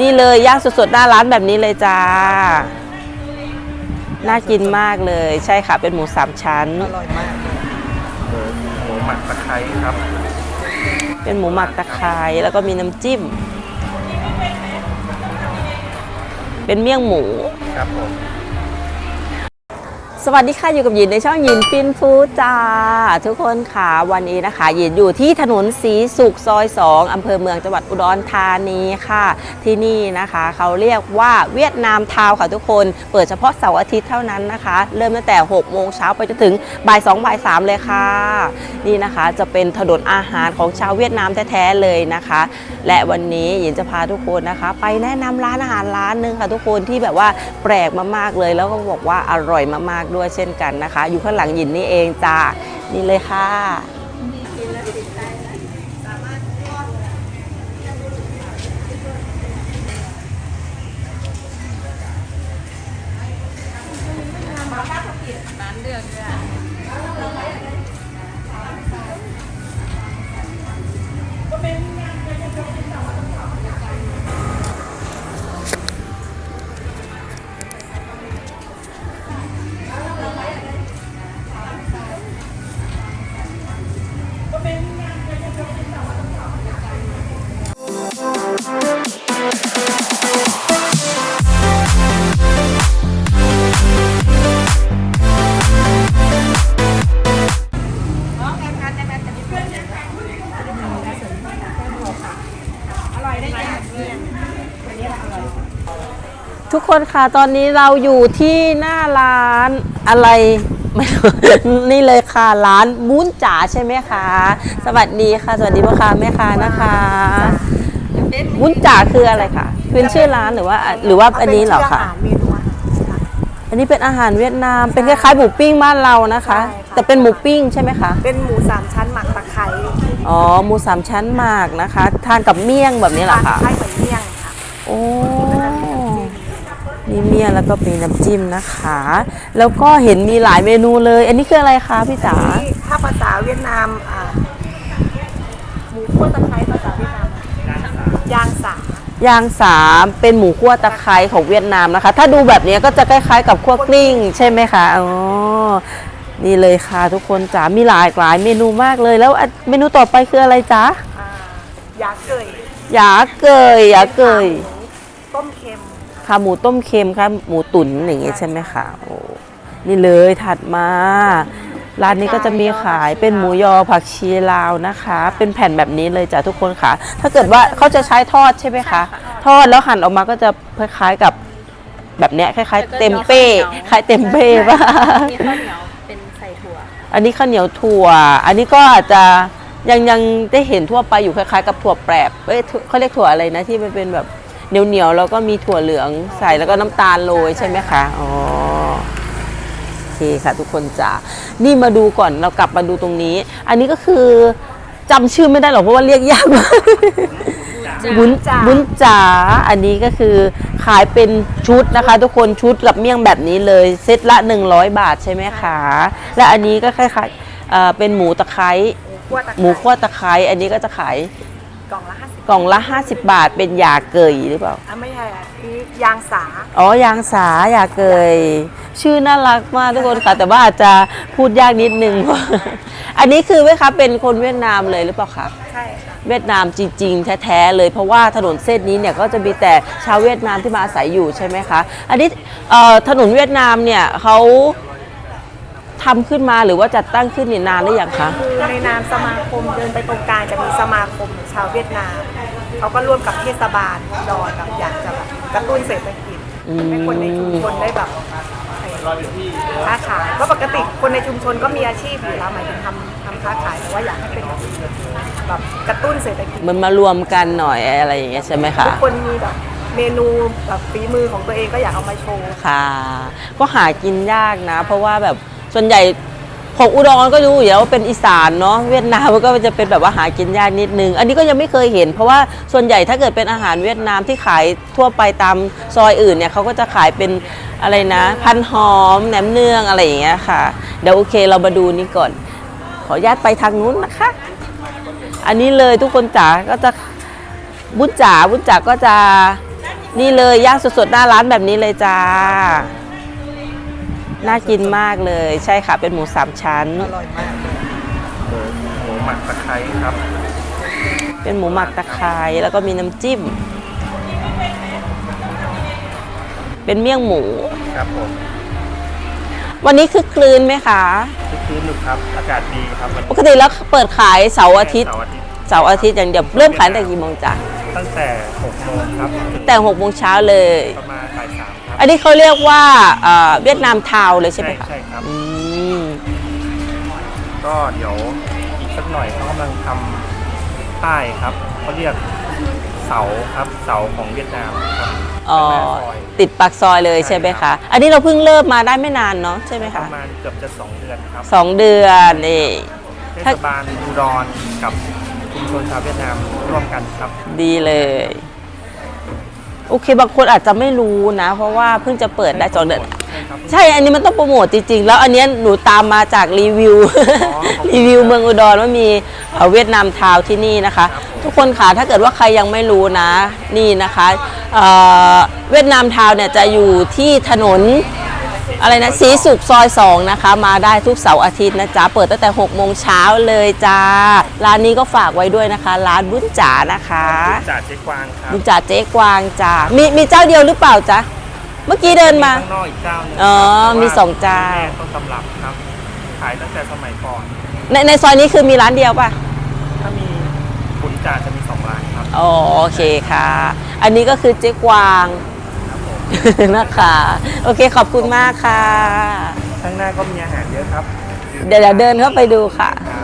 นี่เลยย่างสดๆหน้าร้านแบบนี้เลยจ้า น่ากินมากเลยใช่ค่ะเป็นหมูสามชั้น อร่อยมากหมูหมูหมักตะไคร้ครับเป็นหมูหมักตะไคร้แล้วก็มีน้ำจิ้ม เป็นเมี่ยงหมู ครับผม สวัสดีค่ะอยู่กับหยินในช่องหยินฟินฟู้ดจ้า ทุกคนค่ะวันนี้นะคะหยินอยู่ที่ถนนสีสุขซอย 2อำเภอเมืองจังหวัดอุดรธานีค่ะ ที่นี่นะคะ เขาเรียกว่าเวียดนามทาวค่ะทุกคนเปิดเฉพาะเสาร์อาทิตย์เท่านั้นนะคะ เริ่มตั้งแต่6โมงเช้าไปจนถึงบ่าย2บ่าย3เลยค่ะ นี่นะคะจะเป็นถนนอาหารของชาวเวียดนามแท้ๆเลยนะคะ และวันนี้หยินจะพาทุกคนนะคะ ไปแนะนำร้านอาหารร้านหนึงค่ะ ทุกคนที่แบบว่าแปลกมากๆเลย แล้วก็บอกว่าอร่อยมากๆด้วยเช่นกันนะคะ อยู่ข้างหลังหยินนี่เองจ้านี่เลยค่ะ ทุกคนค่ะตอนนี้เราอยู่ที่หน้าร้านอะไรไม่รู้นี่เลยค่ะร้านบุ้นจ๋าใช่ไหมคะสวัสดีค่ะ สวัสดีพ่อค้าแม่ค้านะคะบุ้นจ๋าคืออะไรคะเป็นชื่อร้านหรือว่าหรือว่าอันนี้เหรอคะเมนูอาหารค่ะอันนี้เป็นอาหารเวียดนาม เป็นคล้ายๆหมูปิ้งบ้านเรานะคะใช่ค่ะแต่เป็นหมูปิ้งใช่ไหมคะเป็นหมูสามชั้นหมักตะไคร้อ๋อหมูสามชั้นหมากนะคะ ทานกับเมี่ยงแบบนี้เหรอคะคล้ายเหมือนเมี่ยงค่ะโอ้ มีเมี่ยงแล้วก็มีน้ำจิ้มนะคะ แล้วก็เห็นมีหลายเมนูเลย อันนี้คืออะไรคะพี่จ๋านี่ถ้าภาษาเวียดนามอ่าหมูคั่วตะไคร้ภาษาเวียดนามย่างสาย่างสามเป็นหมูคั่วตะไคร้ของเวียดนามนะคะ ถ้าดูแบบนี้ก็จะคล้ายๆกับคั่วกลิ้ง ใช่ไหมคะอ๋อนี่เลยค่ะทุกคนจ๋ามีหลายหลายเมนูมากเลย แล้วอันเมนูต่อไปคืออะไรจ๊ะอ่ายาเกยหยาเกยหยาเกยต้มเค็มค่ะหมูต้มเค็มค่ะหมูตุ๋นอย่างงี้ใช่ไหมคะโอ้นี่เลยถัดมา ร้านนี้ก็จะมีขายเป็นหมูยอผักชีลาวนะคะ เป็นแผ่นแบบนี้เลยจ้ะทุกคนค่ะ ถ้าเกิดว่าเขาจะใช้ทอดใช่ไหมคะทอดแล้วหั่นออกมาก็จะคล้ายๆกับแบบเนี้ยคล้ายๆ เต็มเป้คล้ายเต็มเป้ป่ะมีข้าวเหนียวเป็นใส่ถั่ว อันนี้ข้าวเหนียวถั่ว อันนี้ก็อาจจะยังยังได้เห็นทั่วไปอยู่คล้ายๆ กับถั่วแปบเอ้ยถั่วเขาเรียกถั่วอะไรนะที่มันเป็นแบบ เหนียวเหนียวๆแล้วก็มีถั่วเหลืองใส่แล้วก็น้ำตาลโรยใช่ไหมคะอ๋อโอเคค่ะทุกคนจ้านี่มาดูก่อนเรากลับมาดูตรงนี้ อันนี้ก็คือจำชื่อไม่ได้หรอกเพราะว่าเรียกยากมากบุญบุญจ๋าอันนี้ก็คือขายเป็นชุดนะคะ ทุกคนชุดกับเมี่ยงแบบนี้เลยเซตละ 100 บาทใช่ไหมคะและอันนี้ก็คล้ายๆเอ่อเป็นหมูตะไคร้หมูคั่วตะไคร้หมูคั่วตะไคร้อันนี้ก็จะขายกล่องละห้าสิบ กล่องละ 50 บาทเป็นยาเกยหรือเปล่า อะไม่ใช่อะคือยางสา อ๋อยางสายาเกย ชื่อน่ารักมากทุกคนค่ะ แต่ว่าอาจจะพูดยากนิดนึง อันนี้คือไหมคะเป็นคนเวียดนามเลยหรือเปล่าคะใช่ค่ะ เวียดนามจริงๆ แท้ๆเลยเพราะว่าถนนเส้นนี้เนี่ยก็จะมีแต่ชาวเวียดนามที่มาอาศัยอยู่ใช่ไหมคะอันนี้เอ่อถนนเวียดนามเนี่ยเขาทำขึ้นมาหรือว่าจัดตั้งขึ้นเนี่ยนานหรือยังคะ คือในนามสมาคมเดินไปตรงกลางจะมีสมาคมชาวเวียดนาม เขาก็ร่วมกับเทศบาลอุดอนแบบอยากจะแบบกระตุ้นเศรษฐกิจอืม ให้คนในชุมชนได้แบบค้าขายก็ปกติคนในชุมชนก็มีอาชีพอยู่แล้วหมายถึงทำทำค้าขายแต่ว่าอยากให้เป็นแบบแบบกระตุ้นเศรษฐกิจ มันมารวมกันหน่อยอะไรอย่างเงี้ยใช่ไหมคะ ทุกคนมีแบบเมนูแบบฝีมือของตัวเองก็อยากเอามาโชว์ ค่ะก็หากินยากนะ เพราะว่าแบบส่วนใหญ่ ของอุดรก็รู้อยู่แล้วว่าเป็นอีสานเนาะเวียดนามมันก็จะเป็นแบบว่าหากินยากนิดนึง อันนี้ก็ยังไม่เคยเห็น เพราะว่าส่วนใหญ่ถ้าเกิดเป็นอาหารเวียดนามที่ขายทั่วไปตามซอยอื่นเนี่ยเขาก็จะขายเป็นอะไรนะ พันหอมแหนมเนืองอะไรอย่างเงี้ยค่ะ เดี๋ยวโอเคเรามาดูนี่ก่อน ขออนุญาตไปทางนู้นนะคะ อันนี้เลยทุกคนจ๋าก็จะบุญจ๋าบุญจ๋าก็จะนี่เลยย่างสดๆหน้าร้านแบบนี้เลยจ้า น่ากินมากเลยใช่ค่ะ เป็นหมูสามชั้น อร่อยมากเลยหมูหมูหมักตะไคร้ครับเป็นหมูหมักตะไคร้แล้วก็มีน้ำจิ้ม เป็นเมี่ยงหมู ครับผมวันนี้คือคลืนไหมคะ คือคืนอยู่ครับ อากาศดีครับวันปกติแล้วเปิดขายเสาร์อาทิตย์ เสาร์อาทิตย์เสาร์อาทิตย์อย่างเดียวเริ่มขายตั้งแต่กี่โมงจ้ะตั้งแต่6โมงครับถึงแต่หกโมงเช้าเลย ประมาณ อันนี้เขาเรียกว่าเอ่อเวียดนามทาวน์เลยใช่ไหมคะใช่ครับ อืมก็เดี๋ยวอีกสักหน่อยเขากำลังทำป้ายครับเขาเรียกเสาครับเสาของเวียดนามครับอ๋อหน้าซอยติดปากซอยเลยใช่ไหมใช่ครัคะ บ อันนี้เราเพิ่งเริ่มมาได้ไม่นานเนาะใช่ไหมปคะระมาณเกือบจะ2เดือนครับสองเดือนนี่ เทถ้าศบาลอุดรกับชุมชนชาวเวียดนามร่วมกันครับ ดีเลย โอเคบางคนอาจจะไม่รู้นะ เพราะว่าเพิ่งจะเปิดได้สองเดือนใช่ครับใช่อันนี้มันต้องโปรโมทจริงๆ แล้วอันเนี้ยหนูตามมาจากรีวิวอ๋อขอบคุณรีวิวเมืองอุดรว่ามีเอ่อเวียดนามทาวน์ที่นี่นะคะครับผมทุกคนค่ะถ้าเกิดว่าใครยังไม่รู้นะนี่นะคะเอ่อเวียดนามทาวน์เนี่ยจะอยู่ที่ถนน อะไรนะสีสุขซอย2นะคะ มาได้ทุกเสาร์อาทิตย์นะจ๊ะ เปิดตั้งแต่6โมงเช้าเลยจ้า ร้านนี้ก็ฝากไว้ด้วยนะคะ ร้านบุญจ๋านะคะจ่าเจ๊กวางครับบุญจ๋าเจ๊กวางจ้ามีมีเจ้าเดียวหรือเปล่าจ๊ะ เมื่อกี้เดินมาข้างนอกอีกเจ้าหนึงอ๋อครับแต่ว่มีสองเจ้าแม่ต้นตำรับครับ ขายตั้งแต่สมัยก่อน ในในซอยนี้คือมีร้านเดียวป่ะถ้ามีคุณจ่าจะมีสองร้านครับอ๋อโอเคค่ะ อันนี้ก็คือเจ๊กวางครับผม นะคะ โอเคขอบคุณมากค่ะ ข้างหน้าก็มีอาหารเยอะครับ เดี๋ยวเดี๋ยวเดินเข้าไปดูค่ะ ครับ